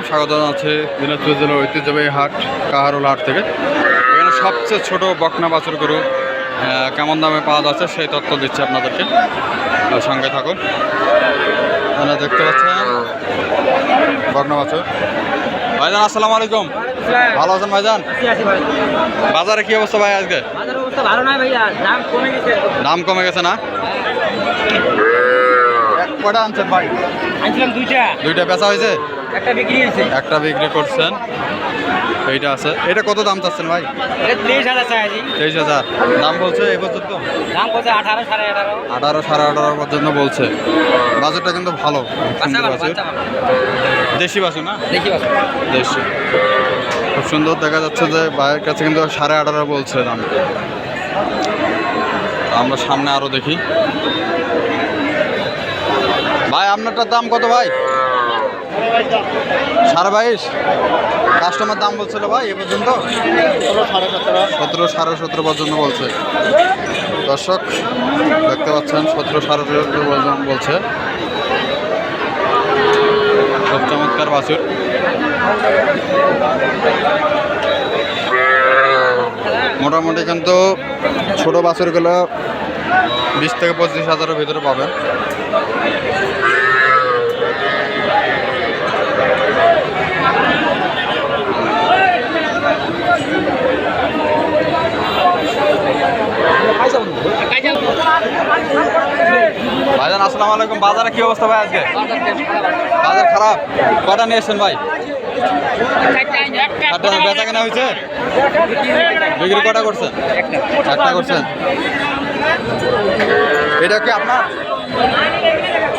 আলাইকুম স্বাগত জানাচ্ছি দিনাজপুর জেলার ঐতিহ্যবাহী হাট কাহারুল হাট থেকে। এখানে সবচেয়ে ছোট বকনা বাছুর গরু কেমন দামে পাওয়া যাচ্ছে সেই তথ্য দিচ্ছে আপনাদেরকে। সঙ্গে থাকুন। এখানে দেখতে পাচ্ছেন বকনা বাছুর। ভাইজান আসসালামু আলাইকুম। ভালো আছেন ভাইজান? বাজারে কি অবস্থা ভাই আজকে? বাজার অবস্থা ভালো নয় ভাইয়া দাম কমে গেছে। দাম কমে গেছে না? কটা আনছেন ভাই? আনছিলাম দুইটা। দুইটা বেচা হয়েছে? একটা বিক্রি হয়েছে। একটা বিক্রি করছেন। এইটা আছে। এটা কত দাম চাচ্ছেন ভাই? তেইশ হাজার তেইশ হাজার। দাম বলছে এই পর্যন্ত? দাম কত আঠারো সাড়ে আঠারো। আঠারো সাড়ে আঠারো পর্যন্ত বলছে। বাজেটটা কিন্তু ভালো। দেশি বাছুর না? বাস দেশি। খুব সুন্দর দেখা যাচ্ছে যে ভাইয়ের কাছে কিন্তু সাড়ে আঠারো বলছে দাম। আমরা সামনে আরও দেখি। ভাই আপনারটার দাম কত ভাই? সাড়ে বাইশ। কাস্টমার দাম বলছিল ভাই, এ পর্যন্ত? সতেরো সাড়ে সতেরো পর্যন্ত বলছে। দর্শক, দেখতে পাচ্ছেন, সতেরো সাড়ে সতেরো পর্যন্ত বলছে। খুব চমৎকার বাছুর। মোটামুটি কিন্তু ছোট বাছুরগুলো বিশ থেকে পঁচিশ হাজারের ভিতরে পাবেন ভাইজান আসসালামু আলাইকুম। বাজারে কি অবস্থা ভাই আজকে? বাজার খারাপ। কটা নিয়ে এসছেন ভাই? একটা বেচা কেনা হয়েছে? বিক্রি কটা করছেন? একটা করছেন। এটা কি আপনার?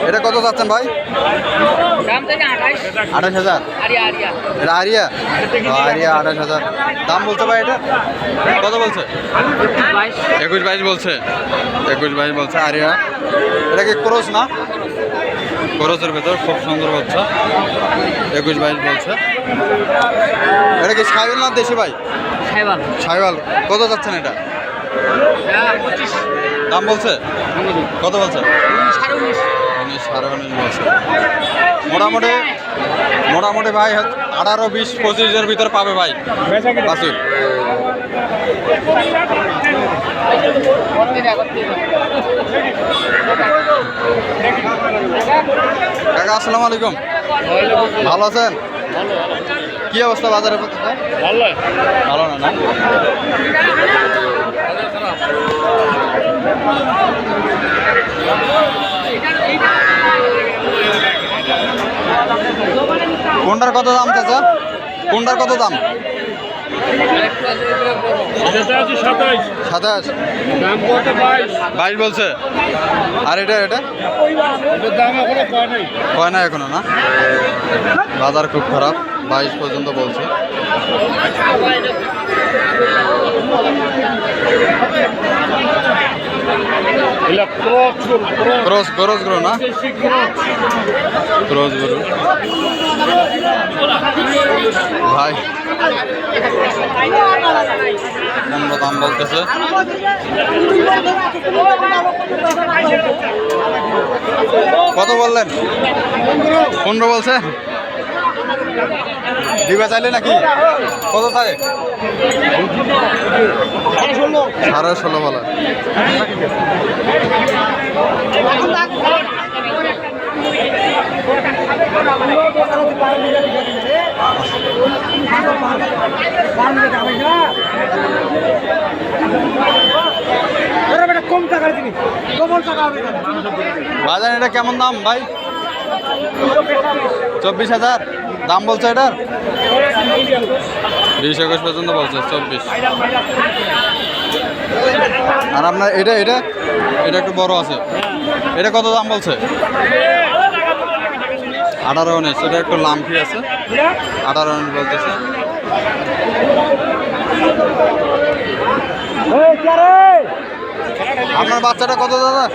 এটা কত যাচ্ছেন ভাই? আঠাশ। হাজার? এটা আরিয়া? আরিয়া আঠাশ হাজার। দাম বলছে ভাই এটা? কত বলছে? একুশ বাইশ বলছে। একুশ বাইশ বলছে আরিয়া। এটা কি ক্রোস না? ক্রোসের ভেতর খুব সুন্দর বাচ্চা একুশ বাইশ বলছে। এটা কি সাইবেল না দেশি ভাই? সাইবাল। সাইবাল। কত যাচ্ছেন এটা পঁচিশ। দাম বলছে? কত বলছে? সাড়ে উনিশ উনিশ সাড়ে উনিশ বলছে। মোটামুটি মোটামুটি ভাই আঠারো বিশ পঁচিশের ভিতরে পাবে ভাই। বাসুর কাকা আসসালামু আলাইকুম। ভালো আছেন? কি অবস্থা বাজারে? ভালো না না? কোনটার কত দাম চাচা? কোনটার কত দাম? সাতাশ বাইশ। বলছে। আর এটা এটা? কয় হয় না এখনও না? বাজার খুব খারাপ বাইশ পর্যন্ত বলছে। ক্রস গরু ক্রস ক্রস না ক্রস ক্রস ভাই পনেরো দাম বলতেছে কত বললেন? পনেরো বলছে। দিবা চাইলে নাকি? কত থাকে? সাড়ে ষোলো বলে কম টাকা দিবি কমল টাকা হবে বাজার এটা কেমন দাম ভাই? চব্বিশ হাজার। দাম বলছে এটার? বিশ একুশ পর্যন্ত বলছে চব্বিশ। আর আপনার এটা এটা? এটা একটু বড় আছে। এটা কত দাম বলছে? আঠারো উনিশ, এটা একটু লাম্পি আছে। আঠারো উনিশ বলতেছে। আপনার বাচ্চাটা কত দাদা?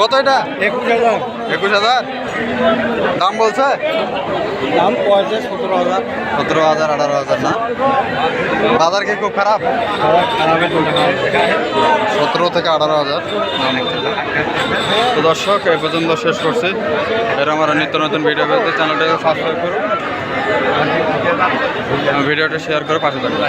কত এটা? একুশ হাজার। একুশ হাজার? দাম বলছে? দাম পঁয়ত্রিশ সতেরো হাজার। সতেরো হাজার আঠারো হাজার না? বাজার কি খুব খারাপ? সতেরো থেকে আঠারো হাজার। তো দর্শক এই পর্যন্ত শেষ করছি। এর আমার নিত্য নতুন ভিডিও পেতে চ্যানেলটাকে সাবস্ক্রাইব করুন। ভিডিওটা শেয়ার করে পাশে থাকুন।